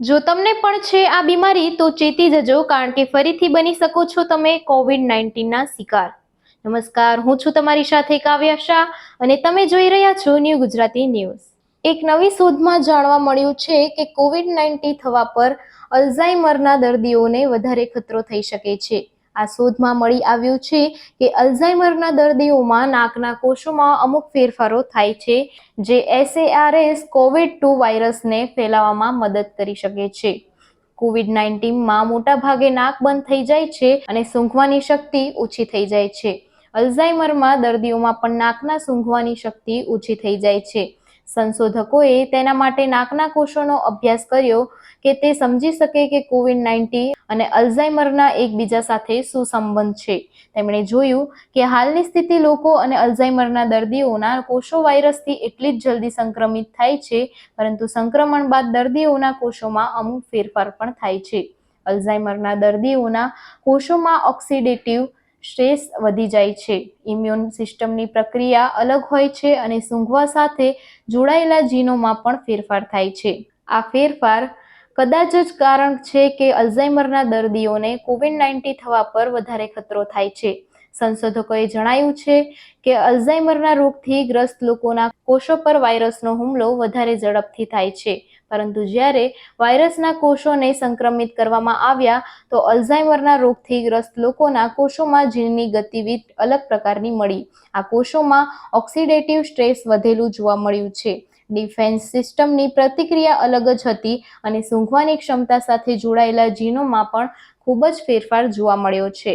જો તમને પણ છે આ બીમારી, તો ચેતી જજો, કારણ કે ફરીથી બની શકો છો તમે કોવિડ નાઇન્ટીનના શિકાર. નમસ્કાર, હું છું તમારી સાથે કાવ્યા શાહ અને તમે જોઈ રહ્યા છો ન્યૂ ગુજરાતી ન્યૂઝ. એક નવી શોધમાં જાણવા મળ્યું છે કે કોવિડ નાઇન્ટીન થવા પર અલ્ઝાઇમરના દર્દીઓને વધારે ખતરો થઈ શકે છે. આ શોધમાં મળી આવ્યું છે કે અલ્ઝાઇમરના દર્દીઓમાં નાકના કોષોમાં અમુક ફેરફારો થાય છે, જે એસએઆરએસ કોવિડ ટુ વાયરસને ફેલાવવામાં મદદ કરી શકે છે. કોવિડ નાઇન્ટીનમાં મોટાભાગે નાક બંધ થઈ જાય છે અને સૂંઘવાની શક્તિ ઓછી થઈ જાય છે. અલ્ઝાઇમરમાં દર્દીઓમાં પણ નાકના સૂંઘવાની શક્તિ ઓછી થઈ જાય છે. સંશોધકોએ તેના માટે નાકના કોષોનો અભ્યાસ કર્યો કે તે સમજી શકે કે કોવિડ નાઇન્ટીન અને અલ્ઝાઇમરના એકબીજા સાથે શું સંબંધ છે. તેમણે જોયું કે હાલની સ્થિતિ લોકો અને અલ્ઝાઇમરના દર્દીઓના કોષો વાયરસથી એટલી જ જલ્દી સંક્રમિત થાય છે, પરંતુ સંક્રમણ બાદ દર્દીઓના કોષોમાં અમુક ફેરફાર પણ થાય છે. અલ્ઝાઇમરના દર્દીઓના કોષોમાં ઓક્સિડેટિવ સ્ટ્રેસ વધી જાય છે. ઇમ્યુન સિસ્ટમની પ્રક્રિયા અલગ હોય છે અને સૂંઘવા સાથે જોડાયેલા જીનોમાં પણ ફેરફાર થાય છે. આ ફેરફાર કદાચ જ કારણ છે કે અલ્ઝાઇમરના દર્દીઓને કોવિડ નાઇન્ટીન થવા પર વધારે ખતરો થાય છે. સંશોધકોએ જણાવ્યું છે કે અલ્ઝાઇમરના રોગથી ગ્રસ્ત લોકોના કોષો પર વાયરસનો હુમલો વધારે ઝડપથી થાય છે. પરંતુ જ્યારે વાયરસના કોષોને સંક્રમિત કરવામાં આવ્યા, તો અલ્ઝાઇમરના રોગથી ગ્રસ્ત લોકોના કોષોમાં જીનની ગતિવિધિ અલગ પ્રકારની મળી. આ કોષોમાં ઓક્સિડેટિવ સ્ટ્રેસ વધેલું જોવા મળ્યું છે. ડિફેન્સ સિસ્ટમની પ્રતિક્રિયા અલગ જ હતી અને સૂંઘવાની ક્ષમતા સાથે જોડાયેલા જીનોમાં પણ ખૂબ જ ફેરફાર જોવા મળ્યો છે.